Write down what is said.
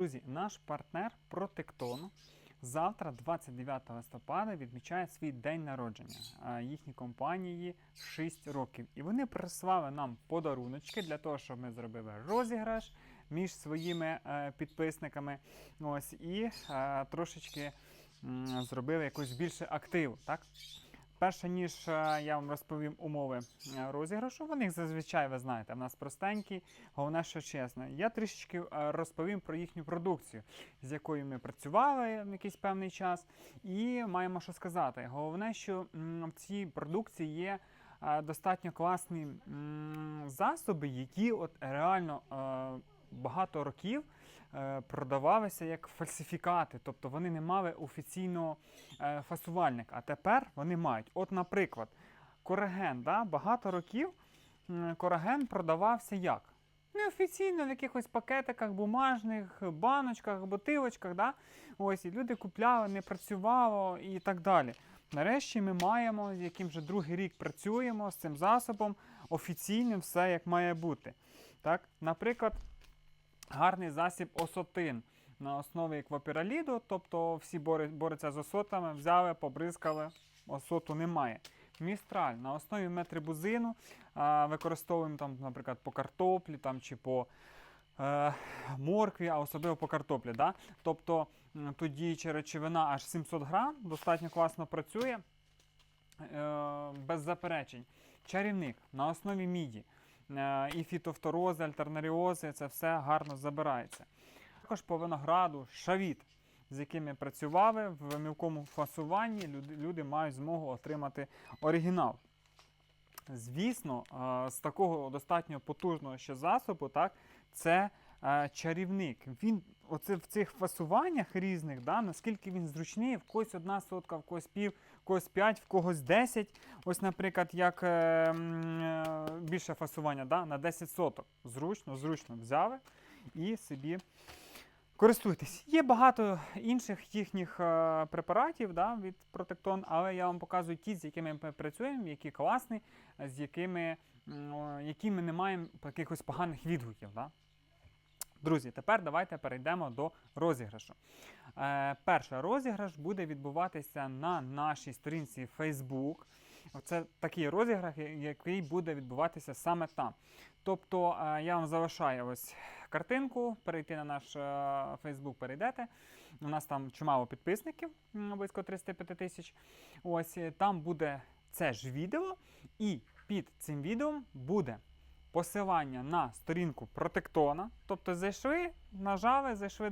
Друзі, наш партнер Протектон завтра, 29 листопада, відмічає свій день народження. Їхній компанії 6 років. І вони прислали нам подаруночки для того, щоб ми зробили розіграш між своїми е, підписниками. Ось, і е, трошечки зробили якось більше активу. Так? Перше ніж е, я вам розповім умови е, розіграшу, вони зазвичай ви знаєте, в нас простенькі, головне, що чесно. Я трішечки е, розповім про їхню продукцію, з якою ми працювали в якийсь певний час, і маємо що сказати. Головне, що в цій продукції є достатньо класні засоби, які от реально багато років е, продавалися як фальсифікати, тобто вони не мали офіційного е, фасувальника, а тепер вони мають. От, наприклад, кораген, да, багато років кораген продавався як? Неофіційно в якихось пакетиках, бумажних, баночках, бутилочках. Да? Ось, і люди купляли, не працювало і так далі. Нарешті ми маємо, з яким вже другий рік працюємо з цим засобом, офіційним все як має бути. Так? Наприклад, гарний засіб осотин на основі еквапіраліду, тобто всі борються з осотами, взяли, побризкали, осоту немає. Містраль на основі метрибузину а, використовуємо там, наприклад, по картоплі там, чи по е, моркві, а особливо по картоплі. Да? Тобто тут діюча речовина аж 700 грам, достатньо класно працює, е, без заперечень. Чарівник на основі міді. Е, і фітофторози, альтернаріози, це все гарно забирається. Також по винограду шавіт, з якими працювали в мілкому фасуванні, люди, мають змогу отримати оригінал. Звісно, е, з такого достатньо потужного ще засобу, так, це чарівник. Він оце в цих фасуваннях різних, да, наскільки він зручний, в когось одна сотка, в когось пів, в когось п'ять, в когось 10. Ось, наприклад, як е, е, більше фасування да, на 10 соток. Зручно, зручно взяли і собі користуйтесь. Є багато інших їхніх е, препаратів да, від Протектон, але я вам показую ті, з якими ми працюємо, які класні, з якими, о, які ми не маємо якихось поганих відгуків. Да? Друзі, тепер давайте перейдемо до розіграшу. Е, перший розіграш буде відбуватися на нашій сторінці Facebook. Це такий розіграш, який буде відбуватися саме там. Тобто е, я вам залишаю ось картинку, перейти на наш е, Facebook, перейдете. У нас там чимало підписників, близько 35 тисяч. Ось е, там буде це ж відео, і під цим відео буде посилання на сторінку Протектона. Тобто зайшли, нажали, зайшли до